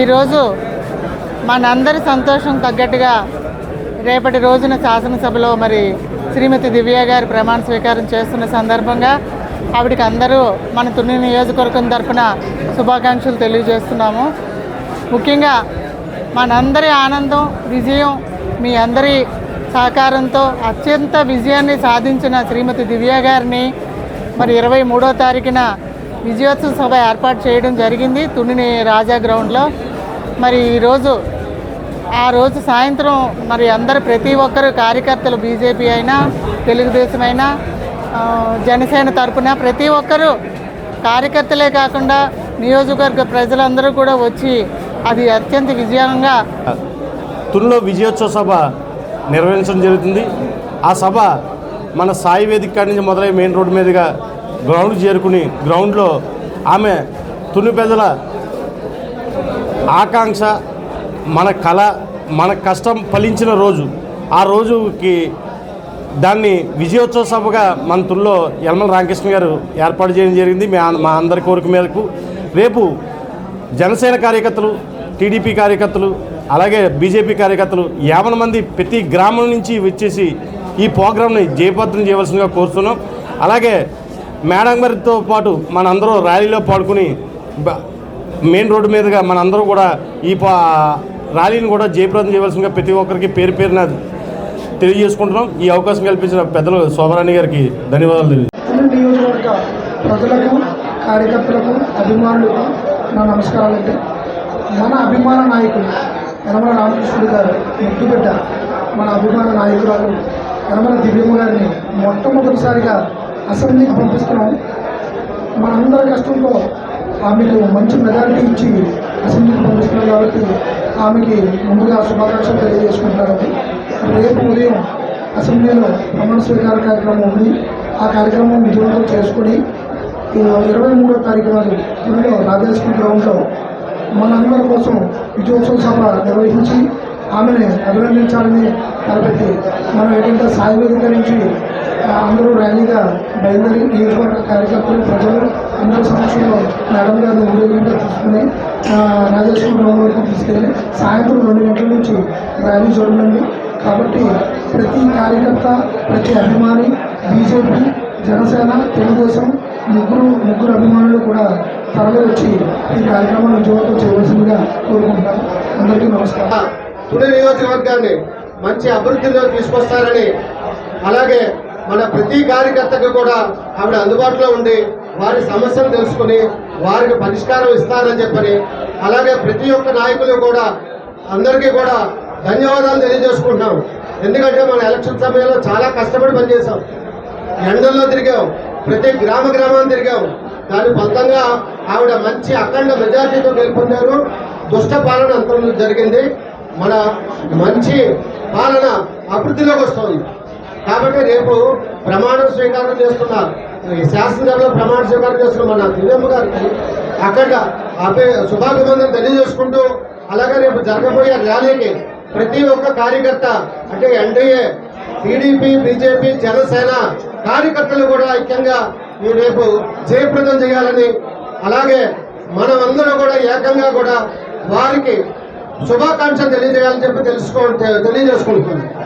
ఈరోజు మనందరి సంతోషం తగ్గట్టుగా రేపటి రోజున శాసనసభలో మరి శ్రీమతి దివ్య గారి ప్రమాణ స్వీకారం చేస్తున్న సందర్భంగా ఆవిడకి అందరూ మన తుని నియోజకవర్గం తరఫున శుభాకాంక్షలు తెలియజేస్తున్నాము. ముఖ్యంగా మనందరి ఆనందం విజయం మీ అందరి సహకారంతో అత్యంత విజయాన్ని సాధించిన శ్రీమతి దివ్య గారిని మరి ఇరవై మూడో తారీఖున విజయోత్సవ సభ ఏర్పాటు చేయడం జరిగింది. తుని రాజా గ్రౌండ్లో మరి ఈరోజు ఆ రోజు సాయంత్రం మరి అందరు ప్రతి ఒక్కరు కార్యకర్తలు బీజేపీ అయినా తెలుగుదేశం అయినా జనసేన తరపున ప్రతి ఒక్కరూ కార్యకర్తలే కాకుండా నియోజకవర్గ ప్రజలందరూ కూడా వచ్చి అది అత్యంత విజయంగా తుల్లో విజయోత్సవ సభ నిర్వహించడం జరుగుతుంది. ఆ సభ మన సాయి వేదిక కాడి నుంచి మొదలై మెయిన్ రోడ్డు మీదుగా గ్రౌండ్ చేరుకుని గ్రౌండ్లో ఆమె తుని పెద్దల ఆకాంక్ష మన కళ మన కష్టం ఫలించిన రోజు. ఆ రోజుకి దాన్ని విజయోత్సవ సభగా మన తుల్లో యలమల రామకృష్ణ గారు ఏర్పాటు చేయడం జరిగింది. మా మా అందరి కోరిక మేరకు. రేపు జనసేన కార్యకర్తలు టీడీపీ కార్యకర్తలు అలాగే బీజేపీ కార్యకర్తలు యాభై మంది ప్రతి గ్రామం నుంచి వచ్చేసి ఈ ప్రోగ్రామ్ని జయపత్రం చేయవలసిందిగా కోరుతున్నాం. అలాగే మేడం గారితో పాటు మనందరూ ర్యాలీలో పాడుకుని బ- మెయిన్ రోడ్డు మీదుగా మనందరూ కూడా ఈ పా ర్యాలీని కూడా జయప్రదం చేయవలసిందిగా ప్రతి ఒక్కరికి పేరు పేరున తెలియజేసుకుంటున్నాం. ఈ అవకాశం కల్పించిన పెద్దలు శోభరాణి గారికి ధన్యవాదాలు నియోజకవర్గ ప్రజలకు కార్యకర్తలకు అభిమానులకు నా నమస్కారాలండి మన అభిమాన నాయకులు యనమల రామకృష్ణుడు గారు ముద్దుబిడ్డ మన అభిమాన నాయకురాలు యనమల దివ్యమ్మ గారిని మొట్టమొదటిసారిగా అసెంబ్లీకి పంపిస్తున్నాం మనందరి కష్టంతో ఆమెకు మంచి మెజారిటీ ఇచ్చి అసెంబ్లీకి పంపిస్తున్నాం కాబట్టి ఆమెకి ముందుగా శుభాకాంక్షలు తెలియజేసుకుంటారండి రేపు ఉదయం అసెంబ్లీలో ప్రమాణ స్వీకార కార్యక్రమం ఉంది. ఆ కార్యక్రమం విజయవంతం చేసుకుని ఇరవై మూడో తారీఖు నాడు ఊళ్ళో రాజేశ్వరి గ్రౌండ్లో మనందరి కోసం విజయోత్సవ సభ నిర్వహించి ఆమెను అభినందించాలని తలపెట్టి మనం ఏంటంటే సాయి వేదిక నుంచి అందరూ ర్యాలీగా బయలుదేరి నియోజకవర్గ కార్యకర్తలు ప్రజలు ఎన్నో సమక్షంలో మేడం గారిని ఊరేగింపుగా తీసుకుని ఆ, గ్రౌండ్ వరకు తీసుకెళ్ళి సాయంత్రం రెండు గంటల నుంచి ర్యాలీ చూడండి కాబట్టి ప్రతి కార్యకర్త ప్రతి అభిమాని బీజేపీ జనసేన తెలుగుదేశం ముగ్గురు ముగ్గురు అభిమానులు కూడా తరలి వచ్చి ఈ కార్యక్రమాన్ని విజయవంతం చేయవలసిందిగా కోరుకుంటున్నాను. అందరికీ నమస్కారం. తుడి నియోజకవర్గాన్ని మంచి అభివృద్ధిలో తీసుకొస్తారని అలాగే మన ప్రతి కార్యకర్తకు కూడా ఆవిడ అందుబాటులో ఉండి వారి సమస్యలు తెలుసుకుని వారికి పరిష్కారం ఇస్తారని చెప్పని అలాగే ప్రతి ఒక్క నాయకులు కూడా అందరికీ కూడా ధన్యవాదాలు తెలియజేసుకుంటున్నాం. ఎందుకంటే మన ఎలక్షన్ సమయంలో చాలా కష్టపడి పనిచేశాం. ఎండల్లో తిరిగాం ప్రతి గ్రామ గ్రామాన్ని తిరిగాం. దాని ఫలితంగా ఆవిడ మంచి అఖండ మెజార్టీతో గెలుపొందారు. దుష్ట పాలన అంతం జరిగింది. మన మంచి పాలన అభివృద్ధిలోకి వస్తుంది. కాబట్టి రేపు ప్రమాణం స్వీకారం చేస్తున్నారు. శాసనసభలో ప్రమాణ స్వీకారం చేస్తున్న మన దివ్యమ్మ గారికి అక్కడ అభి శుభాభివందనం తెలియజేసుకుంటూ అలాగే రేపు జరగబోయే ర్యాలీకి ప్రతి ఒక్క కార్యకర్త అంటే ఎన్డీఏ టీడీపీ బీజేపీ జనసేన కార్యకర్తలు కూడా ఐక్యంగా ఈ రేపు జయప్రదం చేయాలని అలాగే మనమందరూ కూడా ఏకంగా కూడా వారికి శుభాకాంక్షలు తెలియజేయాలని చెప్పి తెలుసుకో తెలియజేసుకుంటున్నాను